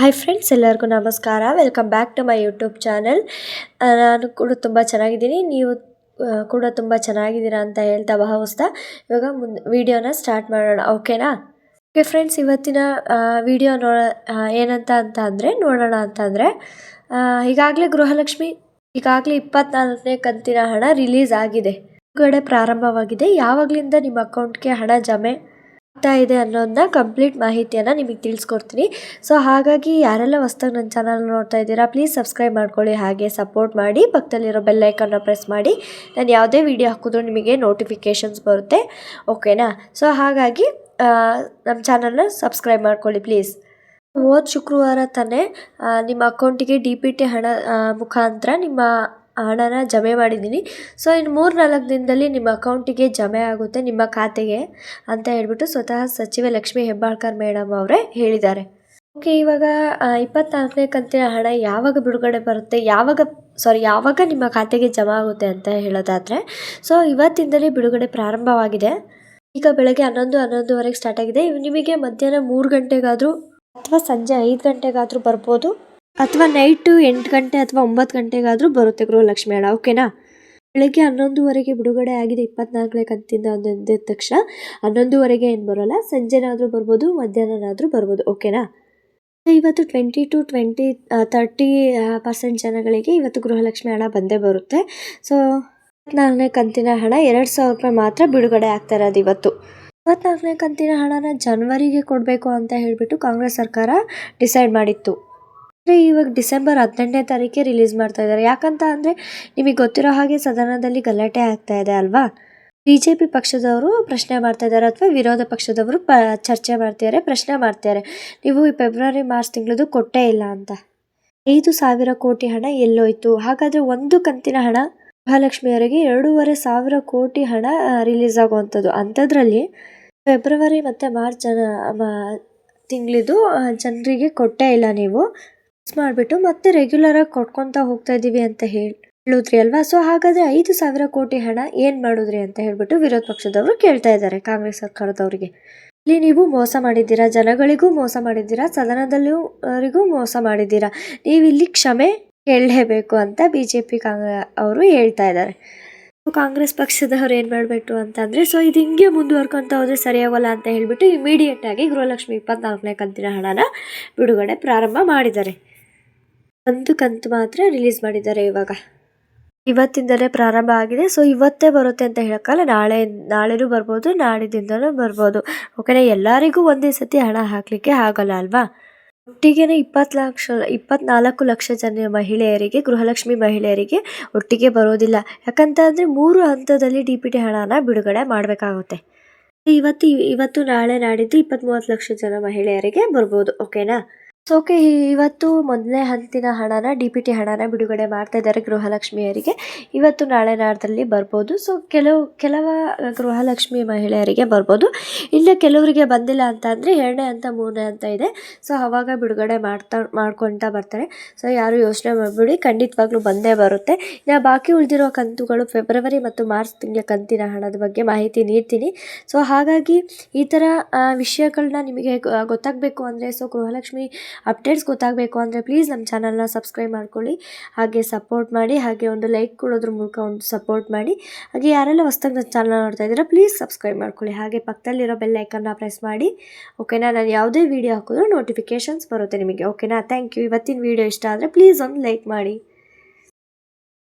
Hi friends ಎಲ್ಲರಿಗೂ ನಮಸ್ಕಾರ. Welcome back to my YouTube channel ನಾನು ಕೂಡ ತುಂಬ ಚೆನ್ನಾಗಿದ್ದೀನಿ. ನೀವು ಕೂಡ ತುಂಬ ಚೆನ್ನಾಗಿದ್ದೀರಾ ಅಂತ ಹೇಳ್ತಾ ಭಾವಿಸ್ತಾ ಇವಾಗ ಮುಂದೆ ವಿಡಿಯೋನ ಸ್ಟಾರ್ಟ್ ಮಾಡೋಣ. ಓಕೆನಾ ಓಕೆ ಫ್ರೆಂಡ್ಸ್ ಇವತ್ತಿನ ವಿಡಿಯೋ ನೋ ಏನಂತ ಅಂತ ಅಂದರೆ, ನೋಡೋಣ ಅಂತ ಅಂದರೆ ಈಗಾಗಲೇ ಗೃಹಲಕ್ಷ್ಮಿ, ಈಗಾಗಲೇ ಇಪ್ಪತ್ನಾಲ್ಕನೇ ಕಂತಿನ ಹಣ ರಿಲೀಸ್ ಆಗಿದೆ. ಬಿಡುಗಡೆ ಪ್ರಾರಂಭವಾಗಿದೆ. ಯಾವಾಗಲಿಂದ ನಿಮ್ಮ ಅಕೌಂಟ್ಗೆ ಹಣ ಜಮೆ ಆಗ್ತಾ ಇದೆ ಅನ್ನೋದನ್ನ ಕಂಪ್ಲೀಟ್ ಮಾಹಿತಿಯನ್ನು ನಿಮಗೆ ತಿಳಿಸ್ಕೊಡ್ತೀನಿ. ಸೊ ಹಾಗಾಗಿ ಯಾರೆಲ್ಲ ಹೊಸ್ದಾಗಿ ನನ್ನ ಚಾನಲ್ ನೋಡ್ತಾ ಇದ್ದೀರಾ ಪ್ಲೀಸ್ ಸಬ್ಸ್ಕ್ರೈಬ್ ಮಾಡ್ಕೊಳ್ಳಿ, ಹಾಗೆ ಸಪೋರ್ಟ್ ಮಾಡಿ, ಪಕ್ಕದಲ್ಲಿರೋ ಬೆಲ್ಲೈಕನ್ನ ಪ್ರೆಸ್ ಮಾಡಿ. ನಾನು ಯಾವುದೇ ವಿಡಿಯೋ ಹಾಕಿದ್ರು ನಿಮಗೆ ನೋಟಿಫಿಕೇಷನ್ಸ್ ಬರುತ್ತೆ. ಓಕೆನಾ ಸೊ ಹಾಗಾಗಿ ನಮ್ಮ ಚಾನಲ್ನ ಸಬ್ಸ್ಕ್ರೈಬ್ ಮಾಡ್ಕೊಳ್ಳಿ ಪ್ಲೀಸ್ ಹೋದ ಶುಕ್ರವಾರ ತಾನೇ ನಿಮ್ಮ ಅಕೌಂಟಿಗೆ ಡಿ ಪಿ ಟಿ ಹಣ ಮುಖಾಂತರ ನಿಮ್ಮ ಹಣನ ಜಮೆ ಮಾಡಿದ್ದೀನಿ. ಸೊ ಇನ್ನು ಮೂರು ನಾಲ್ಕು ದಿನದಲ್ಲಿ ನಿಮ್ಮ ಅಕೌಂಟಿಗೆ ಜಮೆ ಆಗುತ್ತೆ, ನಿಮ್ಮ ಖಾತೆಗೆ ಅಂತ ಹೇಳ್ಬಿಟ್ಟು ಸ್ವತಃ ಸಚಿವೆ ಲಕ್ಷ್ಮೀ ಹೆಬ್ಬಾಳ್ಕರ್ ಮೇಡಮ್ ಅವರೇ ಹೇಳಿದ್ದಾರೆ. ಓಕೆ ಇವಾಗ ಇಪ್ಪತ್ನಾಲ್ಕನೇ ಕಂತಿನ ಹಣ ಯಾವಾಗ ಬಿಡುಗಡೆ ಬರುತ್ತೆ, ಯಾವಾಗ ಸಾರಿ ಯಾವಾಗ ನಿಮ್ಮ ಖಾತೆಗೆ ಜಮಾ ಆಗುತ್ತೆ ಅಂತ ಹೇಳೋದಾದರೆ ಸೊ ಇವತ್ತಿಂದಲೇ ಬಿಡುಗಡೆ ಪ್ರಾರಂಭವಾಗಿದೆ. ಈಗ ಬೆಳಗ್ಗೆ ಹನ್ನೊಂದು, ಹನ್ನೊಂದುವರೆಗೆ ಸ್ಟಾರ್ಟ್ ಆಗಿದೆ. ನಿಮಗೆ ಮಧ್ಯಾಹ್ನ ಮೂರು ಗಂಟೆಗಾದರೂ ಅಥವಾ ಸಂಜೆ ಐದು ಗಂಟೆಗಾದರೂ ಬರ್ಬೋದು. ಅಥವಾ ನೈಟು ಎಂಟು ಗಂಟೆ ಅಥವಾ ಒಂಬತ್ತು ಗಂಟೆಗಾದರೂ ಬರುತ್ತೆ ಗೃಹಲಕ್ಷ್ಮಿ ಹಣ ಓಕೆನಾ ಬೆಳಗ್ಗೆ ಹನ್ನೊಂದುವರೆಗೆ ಬಿಡುಗಡೆ ಆಗಿದೆ ಇಪ್ಪತ್ನಾಲ್ಕನೇ ಕಂತಿಂದ ಅಂದಿದ್ದ ತಕ್ಷಣ. ಹನ್ನೊಂದುವರೆಗೆ ಏನು ಬರೋಲ್ಲ, ಸಂಜೆನಾದರೂ ಬರ್ಬೋದು, ಮಧ್ಯಾಹ್ನನಾದರೂ ಬರ್ಬೋದು ಓಕೆನಾ ಇವತ್ತು twenty to twenty thirty percent ಜನಗಳಿಗೆ ಇವತ್ತು ಗೃಹಲಕ್ಷ್ಮಿ ಹಣ ಬಂದೇ ಬರುತ್ತೆ. ಸೊ ಇಪ್ಪತ್ನಾಲ್ಕನೇ ಕಂತಿನ ಹಣ ಎರಡು ಸಾವಿರ ರೂಪಾಯಿ ಮಾತ್ರ ಬಿಡುಗಡೆ ಆಗ್ತಾ ಇರೋದು ಇವತ್ತು. ಇಪ್ಪತ್ನಾಲ್ಕನೇ ಕಂತಿನ ಹಣನ ಜನವರಿಗೆ ಕೊಡಬೇಕು ಅಂತ ಹೇಳಿಬಿಟ್ಟು ಕಾಂಗ್ರೆಸ್ ಸರ್ಕಾರ ಡಿಸೈಡ್ ಮಾಡಿತ್ತು. ಇವಾಗ ಡಿಸೆಂಬರ್ ಹದಿನೆಂಟನೇ ತಾರೀಕೆ ರಿಲೀಸ್ ಮಾಡ್ತಾ ಇದ್ದಾರೆ. ಯಾಕಂತ ಅಂದರೆ ನಿಮಗೆ ಗೊತ್ತಿರೋ ಹಾಗೆ ಸದನದಲ್ಲಿ ಗಲಾಟೆ ಆಗ್ತಾ ಇದೆ ಅಲ್ವಾ? ಬಿ ಜೆ ಪಿ ಪಕ್ಷದವರು ಪ್ರಶ್ನೆ ಮಾಡ್ತಾ ಇದ್ದಾರೆ ಅಥವಾ ವಿರೋಧ ಪಕ್ಷದವರು ಪ ಚರ್ಚೆ ಮಾಡ್ತಿದ್ದಾರೆ, ಪ್ರಶ್ನೆ ಮಾಡ್ತಿದ್ದಾರೆ. ನೀವು ಈ ಫೆಬ್ರವರಿ, ಮಾರ್ಚ್ ತಿಂಗಳದು ಕೊಟ್ಟೇ ಇಲ್ಲ ಅಂತ. ಐದು ಸಾವಿರ ಕೋಟಿ ಹಣ ಎಲ್ಲೋಯ್ತು. ಹಾಗಾದರೆ ಒಂದು ಕಂತಿನ ಹಣ ಮಹಾಲಕ್ಷ್ಮಿಯವರಿಗೆ ಎರಡೂವರೆ ಸಾವಿರ ಕೋಟಿ ಹಣ ರಿಲೀಸ್ ಆಗುವಂಥದ್ದು. ಅಂಥದ್ರಲ್ಲಿ ಫೆಬ್ರವರಿ ಮತ್ತು ಮಾರ್ಚ್ ಜನ ತಿಂಗಳಿದು ಜನರಿಗೆ ಕೊಟ್ಟೇ ಇಲ್ಲ ನೀವು. ಮಿಸ್ ಮಾಡಿಬಿಟ್ಟು ಮತ್ತೆ ರೆಗ್ಯುಲರಾಗಿ ಕೊಟ್ಕೊತಾ ಹೋಗ್ತಾ ಇದ್ದೀವಿ ಅಂತ ಹೇಳಿ ಹೇಳುದ್ರಿ ಅಲ್ವಾ? ಸೊ ಹಾಗಾದ್ರೆ ಐದು ಸಾವಿರ ಕೋಟಿ ಹಣ ಏನು ಮಾಡಿದ್ರಿ ಅಂತ ಹೇಳ್ಬಿಟ್ಟು ವಿರೋಧ ಪಕ್ಷದವರು ಕೇಳ್ತಾ ಇದ್ದಾರೆ ಕಾಂಗ್ರೆಸ್ ಸರ್ಕಾರದವರಿಗೆ. ಇಲ್ಲಿ ನೀವು ಮೋಸ ಮಾಡಿದ್ದೀರಾ? ಜನಗಳಿಗೂ ಮೋಸ ಮಾಡಿದ್ದೀರಾ? ಸದನದಲ್ಲೂ ಮೋಸ ಮಾಡಿದ್ದೀರಾ? ನೀವು ಇಲ್ಲಿ ಕ್ಷಮೆ ಕೇಳಲೇಬೇಕು ಅಂತ ಬಿ ಜೆ ಪಿ ಕಾಂಗ್ರೆ ಅವರು ಹೇಳ್ತಾ ಇದ್ದಾರೆ. ಕಾಂಗ್ರೆಸ್ ಪಕ್ಷದವ್ರು ಏನು ಮಾಡಬೇಕು ಅಂತಂದರೆ ಸೊ ಇದು ಹಿಂಗೆ ಮುಂದುವರ್ಕೊಂತ ಹೋದರೆ ಸರಿಯಾಗಲ್ಲ ಅಂತ ಹೇಳಿಬಿಟ್ಟು ಇಮಿಡಿಯೇಟ್ ಆಗಿ ಗೃಹಲಕ್ಷ್ಮಿ ಇಪ್ಪತ್ನಾಲ್ಕನೇ ಕಂತಿನ ಹಣನ ಬಿಡುಗಡೆ ಪ್ರಾರಂಭ ಮಾಡಿದ್ದಾರೆ. ಒಂದು ಕಂತು ಮಾತ್ರ ರಿಲೀಸ್ ಮಾಡಿದ್ದಾರೆ ಇವಾಗ. ಇವತ್ತಿಂದಲೇ ಪ್ರಾರಂಭ ಆಗಿದೆ. ಸೊ ಇವತ್ತೇ ಬರುತ್ತೆ ಅಂತ ಹೇಳೋಕ್ಕಲ್ಲ ನಾಳೆ, ನಾಳೆನೂ ಬರ್ಬೋದು ನಾಡಿದಿಂದಲೂ ಬರ್ಬೋದು. ಓಕೆನಾ ಎಲ್ಲರಿಗೂ ಒಂದೇ ಸತಿ ಹಣ ಹಾಕಲಿಕ್ಕೆ ಆಗಲ್ಲ ಅಲ್ವಾ? ಒಟ್ಟಿಗೆ ಇಪ್ಪತ್ತು ಲಕ್ಷ, ಇಪ್ಪತ್ನಾಲ್ಕು ಲಕ್ಷ ಜನ ಮಹಿಳೆಯರಿಗೆ, ಗೃಹಲಕ್ಷ್ಮಿ ಮಹಿಳೆಯರಿಗೆ ಒಟ್ಟಿಗೆ ಬರೋದಿಲ್ಲ. ಯಾಕಂತಂದರೆ ಮೂರು ಹಂತದಲ್ಲಿ ಡಿ ಪಿ ಟಿ ಹಣನ ಬಿಡುಗಡೆ ಮಾಡಬೇಕಾಗುತ್ತೆ. ಇವತ್ತು ಇವತ್ತು ನಾಳೆ ನಾಡಿದ್ದು ಇಪ್ಪತ್ತ್ಮೂವತ್ತು ಲಕ್ಷ ಜನ ಮಹಿಳೆಯರಿಗೆ ಬರ್ಬೋದು. ಓಕೆನಾ ಸೊ ಓಕೆ, ಇವತ್ತು ಮೊದಲನೇ ಹಂತಿನ ಹಣನ, ಡಿ ಪಿ ಟಿ ಹಣನ ಬಿಡುಗಡೆ ಮಾಡ್ತಾ ಇದ್ದಾರೆ ಗೃಹಲಕ್ಷ್ಮಿಯರಿಗೆ ಇವತ್ತು ನಾಳೆ ನಾಡ್ದಲ್ಲಿ ಬರ್ಬೋದು. ಸೊ ಕೆಲವು, ಕೆಲವ ಗೃಹಲಕ್ಷ್ಮಿ ಮಹಿಳೆಯರಿಗೆ ಬರ್ಬೋದು. ಇಲ್ಲ ಕೆಲವರಿಗೆ ಬಂದಿಲ್ಲ ಅಂತ ಅಂದರೆ ಎರಡನೇ ಅಂತ ಮೂರನೇ ಅಂತ ಇದೆ. ಸೊ ಅವಾಗ ಬಿಡುಗಡೆ ಮಾಡ್ತಾ ಮಾಡ್ಕೊಳ್ತಾ ಬರ್ತಾರೆ. ಸೊ ಯಾರು ಯೋಚನೆ ಮಾಡಿಬಿಡಿ, ಖಂಡಿತವಾಗ್ಲೂ ಬಂದೇ ಬರುತ್ತೆ. ಇನ್ನು ಬಾಕಿ ಉಳಿದಿರೋ ಕಂತುಗಳು ಫೆಬ್ರವರಿ ಮತ್ತು ಮಾರ್ಚ್ ತಿಂಗಳ ಕಂತಿನ ಹಣದ ಬಗ್ಗೆ ಮಾಹಿತಿ ನೀಡ್ತೀನಿ. ಸೊ ಹಾಗಾಗಿ ಈ ಥರ ವಿಷಯಗಳನ್ನ ನಿಮಗೆ ಗೊತ್ತಾಗಬೇಕು ಅಂದರೆ ಸೊ ಗೃಹಲಕ್ಷ್ಮಿ ಅಪ್ಡೇಟ್ಸ್ ಗೊತ್ತಾಗಬೇಕು ಅಂದರೆ ಪ್ಲೀಸ್ ನಮ್ಮ ಚಾನಲ್ನ ಸಬ್ಸ್ಕ್ರೈಬ್ ಮಾಡ್ಕೊಳ್ಳಿ, ಹಾಗೆ ಸಪೋರ್ಟ್ ಮಾಡಿ, ಹಾಗೆ ಒಂದು ಲೈಕ್ ಕೊಡೋದ್ರ ಮೂಲಕ ಒಂದು ಸಪೋರ್ಟ್ ಮಾಡಿ. ಹಾಗೆ ಯಾರೆಲ್ಲ ಹೊಸ್ದಾಗಿ ನನ್ನ ಚಾನಲ್ ನೋಡ್ತಾ ಇದ್ದೀರಾ ಪ್ಲೀಸ್ ಸಬ್ಸ್ಕ್ರೈಬ್ ಮಾಡ್ಕೊಳ್ಳಿ. ಹಾಗೆ ಪಕ್ಕದಲ್ಲಿರೋ ಬೆಲ್ ಐಕನ್ನ ಪ್ರೆಸ್ ಮಾಡಿ ಓಕೆನಾ ನಾನು ಯಾವುದೇ ವೀಡಿಯೋ ಹಾಕಿದ್ರು ನೋಟಿಫಿಕೇಷನ್ಸ್ ಬರುತ್ತೆ ನಿಮಗೆ ಓಕೆನಾ ಥ್ಯಾಂಕ್ ಯು ಇವತ್ತಿನ ವೀಡಿಯೋ ಇಷ್ಟ ಆದರೆ ಪ್ಲೀಸ್ ಒಂದು ಲೈಕ್ ಮಾಡಿ.